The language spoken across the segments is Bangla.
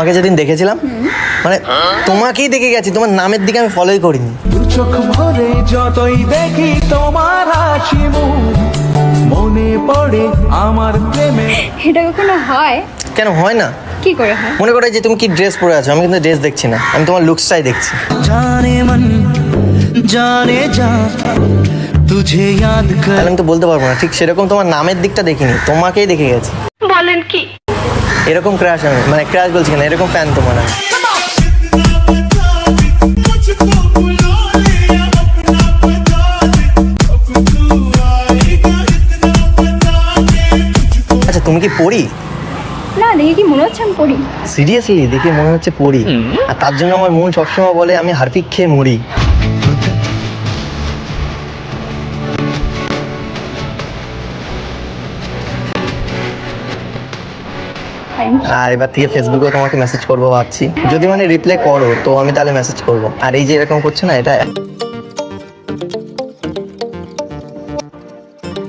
তোমাকে যেদিন দেখেছিলাম মানে তোমাকেই দেখে গেছি তোমার নামের দিকে আমি ফলোই করিনি। চোখ ভরে যতই দেখি তোমার হাসি মনে পড়ে আমার প্রেমে। এটা কখনো হয়? কেন হয় না? কি করে হয়? মনে করে যে তুমি কি ড্রেস পরে আছো আমি কিন্তু ড্রেস দেখছি না আমি তোমার লুকসটাই দেখছি। জানে মন জানে যা তুঝে ইয়াদ কর আমি তো বলতে পারব না ঠিক সেরকম তোমার নামের দিকটা দেখিনি তোমাকেই দেখে গেছি। বলেন কি? এরকম ক্রাশ আমি মানে ক্রাশ বলছি না এরকম ফ্যান তোমার আমি আচ্ছা তুমি কি পড়ি? না দেখে কি মনে হচ্ছে আমি পড়ি? সিরিয়াসলি দেখে মনে হচ্ছে পড়ি। আর তার জন্য আমার মন সবসময় বলে আমি হারপিক খেয়ে মরি। আর এবার থেকে ফেসবুকে তোমাকে মেসেজ করবো ভাবছি যদি মানে রিপ্লাই করো তো আমি তাহলে মেসেজ করব আর এই যে এরকম করছো না এটা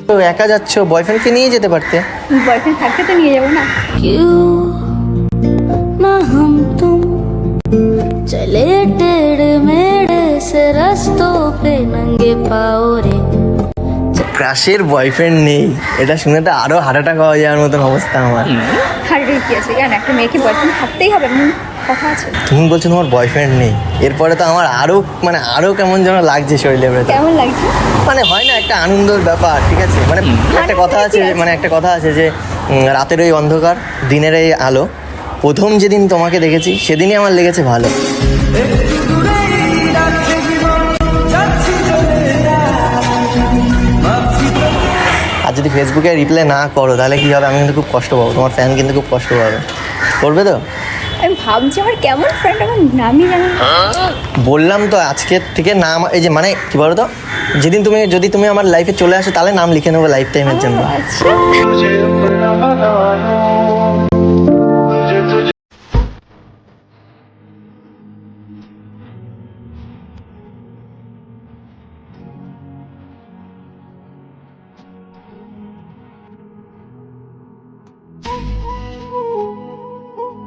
তো একা যাচ্ছ বয়ফ্রেন্ডকে নিয়ে যেতে পারতে বয়ফ্রেন্ড থাকতে তো নিয়ে যাবো না क्यों ना हम तुम चले टेढ़े मेढ़े से रास्तों पे नंगे पाओ रे ক্রাশের বয়ফ্রেন্ড নেই। এটা শুনে তো আরও হার্ট অ্যাটাক হওয়া যাওয়ার মতন অবস্থা আমার। হার্ড কি আছে? কেন একটা মেয়েকে বয়ফ্রেন্ড থাকতেই হবে কথা আছে? তুমি বলছো তোমার বয়ফ্রেন্ড নেই। এরপরে তো আমার আরও মানে আরও কেমন যেন লাগছে ভেতর। কেমন লাগছে? মানে হয় না একটা আনন্দের ব্যাপার ঠিক আছে? মানে একটা কথা আছে মানে একটা কথা আছে যে রাতের ওই অন্ধকার দিনের এই আলো প্রথম যেদিন তোমাকে দেখেছি সেদিনই আমার লেগেছে ভালো। যদি ফেসবুকে রিপ্লাই না করো তাহলে কি হবে? আমি কিন্তু খুব কষ্ট পাবো। তোমার ফ্যান কিন্তু খুব কষ্ট পাবে। করবে তো? আমি ভাবছি আমার কেমন ফ্রেন্ড আমার নামই জানি বললাম তো আজকে থেকে নাম এই যে মানে কি বলো তো যেদিন তুমি যদি তুমি আমার লাইফে চলে আসো তাহলে নাম লিখে নেব লাইফ টাইমের জন্য।